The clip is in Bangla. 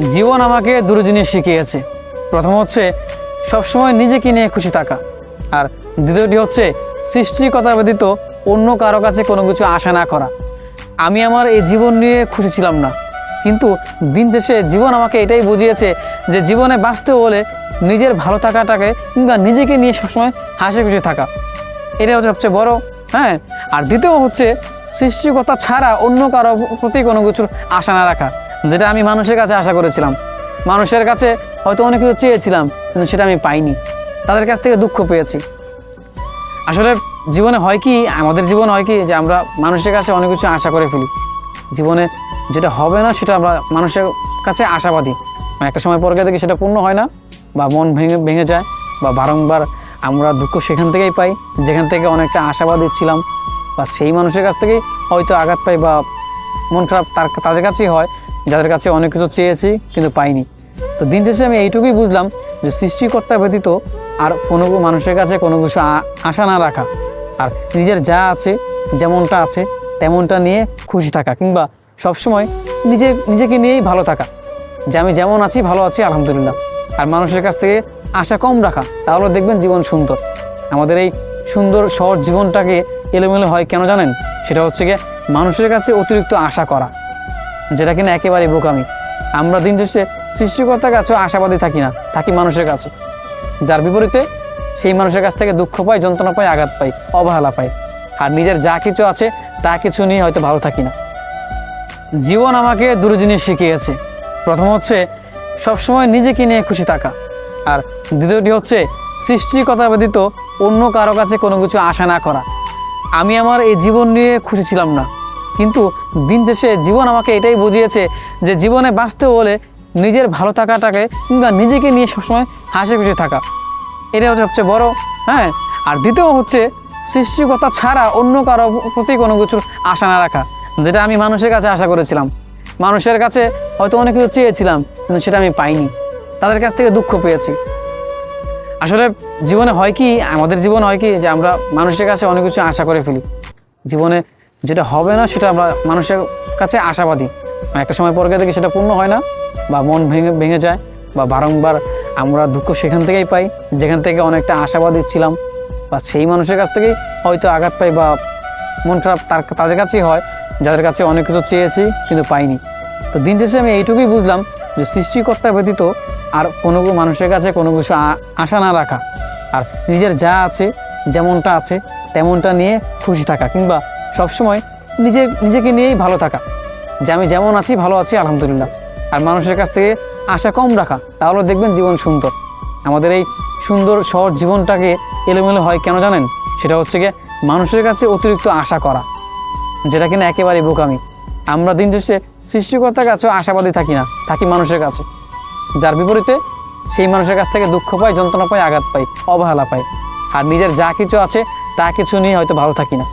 জীবন আমাকে দুটো জিনিস শিখিয়েছে। প্রথম হচ্ছে, সবসময় নিজেকে নিয়ে খুশি থাকা। আর দ্বিতীয়টি হচ্ছে, সৃষ্টিকতা ব্যতীত অন্য কারও কাছে কোনো কিছু আশা না করা। আমি আমার এই জীবন নিয়ে খুশি ছিলাম না। কিন্তু দিন শেষে জীবন আমাকে এটাই বুঝিয়েছে যে জীবনে বাঁচতে হলে নিজের ভালো থাকাটাকে কিংবা নিজেকে নিয়ে সবসময় হাসি খুশি থাকা। এটা হচ্ছে সবচেয়ে বড় হ্যাঁ? আর দ্বিতীয় হচ্ছে সৃষ্টিকতা ছাড়া অন্য কারও প্রতি কোনো কিছুর আশা না রাখা, যেটা আমি মানুষের কাছে আশা করেছিলাম। মানুষের কাছে হয়তো অনেক কিছু চেয়েছিলাম, কিন্তু সেটা আমি পাইনি। তাদের কাছ থেকে দুঃখ পেয়েছি। আসলে জীবনে হয় কি, আমাদের জীবনে হয় কি, যে আমরা মানুষের কাছে অনেক কিছু আশা করে ফেলি। জীবনে যেটা হবে না, সেটা আমরা মানুষের কাছে আশাবাদী। মানে একটা সময় পরে দেখি সেটা পূর্ণ হয় না, বা মন ভেঙে ভেঙে যায়, বা বারংবার আমরা দুঃখ সেখান থেকেই পাই, যেখান থেকে অনেকটা আশাবাদী ছিলাম। বা সেই মানুষের কাছ থেকেই হয়তো আঘাত পাই বা মন খারাপ তার তাদের কাছেই হয়, যাদের কাছে অনেক কিছু চেয়েছি কিন্তু পাইনি। তো দিন শেষে আমি এইটুকুই বুঝলাম যে সৃষ্টিকর্তা ব্যতীত আর কোনো মানুষের কাছে কোনো কিছু আশা না রাখা আর নিজের যা আছে, যেমনটা আছে, তেমনটা নিয়ে খুশি থাকা কিংবা সবসময় নিজের নিজেকে নিয়েই ভালো থাকা। যে আমি যেমন আছি, ভালো আছি, আলহামদুলিল্লাহ। আর মানুষের কাছ থেকে আশা কম রাখা, তাহলে দেখবেন জীবন সুন্দর। আমাদের এই সুন্দর, সহজ জীবনটাকে এলোমেলো হয় কেন জানেন? সেটা হচ্ছে গিয়ে মানুষের কাছে অতিরিক্ত আশা করা, যেটা কিনা একেবারে বোকামি। আমরা দিন শেষে সৃষ্টিকর্তার কাছেও আশাবাদী থাকি না, থাকি মানুষের কাছে। যার বিপরীতে সেই মানুষের কাছ থেকে দুঃখ পাই, যন্ত্রণা পাই, আঘাত পাই, অবহেলা পাই। আর নিজের যা কিছু আছে, তা কিছু নিয়ে হয়তো ভালো থাকি না। জীবন আমাকে দুটো জিনিস শিখিয়েছে। প্রথম হচ্ছে, সবসময় নিজেকে নিয়ে খুশি থাকা। আর দ্বিতীয়টি হচ্ছে সৃষ্টিকতা ব্যতীত অন্য কারও কাছে কোনো কিছু আশা না করা। আমি আমার এই জীবন নিয়ে খুশি ছিলাম না। কিন্তু দিন শেষে জীবন আমাকে এটাই বুঝিয়েছে যে জীবনে বাঁচতে হলে নিজের ভালো থাকাটাকে কিংবা নিজেকে নিয়ে সবসময় হাসি খুশি থাকা। এটা হচ্ছে সবচেয়ে বড় হ্যাঁ? আর দ্বিতীয় হচ্ছে সৃষ্টিকতা ছাড়া অন্য কারও প্রতি কোনো কিছুর আশা না রাখা, যেটা আমি মানুষের কাছে আশা করেছিলাম। মানুষের কাছে হয়তো অনেক কিছু চেয়েছিলাম, কিন্তু সেটা আমি পাইনি। তাদের কাছ থেকে দুঃখ পেয়েছি। আসলে জীবনে হয় কি, আমাদের জীবনে হয় কি যে আমরা মানুষের কাছে অনেক কিছু আশা করে ফেলি। জীবনে যেটা হবে না সেটা আমরা মানুষের কাছে আশাবাদী। মানে একটা সময় পরে দেখি সেটা পূর্ণ হয় না বা মন ভেঙে ভেঙে যায় বা বারংবার আমরা দুঃখ সেখান থেকেই পাই, যেখান থেকে অনেকটা আশাবাদী ছিলাম বা সেই মানুষের কাছ থেকেই হয়তো আঘাত পাই বা মন খারাপ তার, তাদের কাছেই হয়, যাদের কাছে অনেক কিছু চেয়েছি কিন্তু পাইনি। তো দিন শেষে আমি এইটুকুই বুঝলাম যে সৃষ্টিকর্তা ব্যতীত আর কোনো মানুষের কাছে কোনো কিছু আশা না রাখা। আর নিজের যা আছে, যেমনটা আছে, তেমনটা নিয়ে খুশি থাকা কিংবা সবসময় নিজের নিজেকে নিয়েই ভালো থাকা। যে আমি যেমন আছি, ভালো আছি, আলহামদুলিল্লাহ। আর মানুষের কাছ থেকে আশা কম রাখা, তাহলে দেখবেন জীবন সুন্দর। আমাদের এই সুন্দর সহজ জীবনটাকে এলোমেলো হয় কেন জানেন? সেটা হচ্ছে গিয়ে মানুষের কাছে অতিরিক্ত আশা করা, যেটা কিনা একেবারে বোকামি। আমরা দিন শেষে সৃষ্টিকর্তার কাছেও আশাবাদী থাকি না, থাকি মানুষের কাছে। যার বিপরীতে সেই মানুষের কাছ থেকে দুঃখ পাই যন্ত্রণা পাই আঘাত পাই অবহেলা পাই আর নিজের যা কিছু আছে, তা কিছু নিয়ে হয়তো ভালো থাকি না।